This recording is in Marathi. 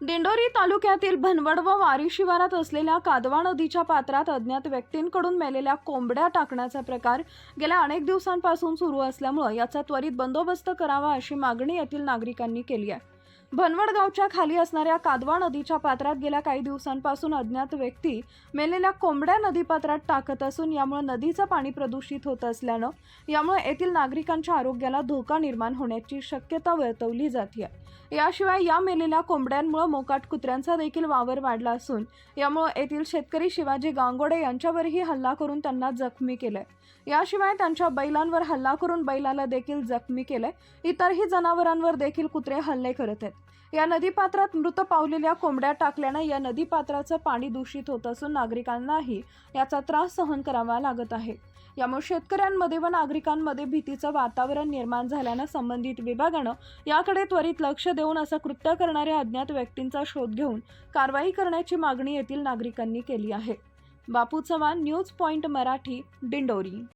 दिंडोरी तालुक्यातील भनवड व वारी शिवारात असलेल्या कादवा नदीच्या पात्रात अज्ञात व्यक्तींकडून मेलेल्या कोंबड्या टाकण्याचा प्रकार गेल्या अनेक दिवसांपासून सुरू असल्यामुळे याचा त्वरित बंदोबस्त करावा अशी मागणी येथील नागरिकांनी केली आहे. भनवड गावच्या खाली असणाऱ्या कादवा नदीच्या पात्रात गेल्या काही दिवसांपासून अज्ञात व्यक्ती मेलेल्या कोंबड्या नदीपात्रात टाकत असून यामुळे नदीचं पाणी प्रदूषित होत असल्यानं यामुळे येथील नागरिकांच्या आरोग्याला धोका निर्माण होण्याची शक्यता वर्तवली जाते याशिवाय या मेलेल्या कोंबड्यांमुळे मोकाट कुत्र्यांचा देखील वावर वाढला असून यामुळे येथील शेतकरी शिवाजी गांगोडे यांच्यावरही हल्ला करून त्यांना जखमी केलंय. याशिवाय त्यांच्या बैलांवर हल्ला करून बैलाला देखील जखमी केलंय. इतरही जनावरांवर देखील कुत्रे हल्ले करत आहेत. या नदीपात्रात मृत पावलेल्या कोंबड्या टाकल्यानं या नदीपात्राचं पाणी दूषित होत असून नागरिकांनाही याचा त्रास सहन करावा लागत आहे. यामुळे शेतकऱ्यांमध्ये व नागरिकांमध्ये भीतीचं वातावरण निर्माण झाल्यानं संबंधित विभागानं याकडे त्वरित लक्ष देऊन असं कृत्य करणाऱ्या अज्ञात व्यक्तींचा शोध घेऊन कारवाई करण्याची मागणी येथील नागरिकांनी केली आहे. Bapu Chavan news point Marathi Dindori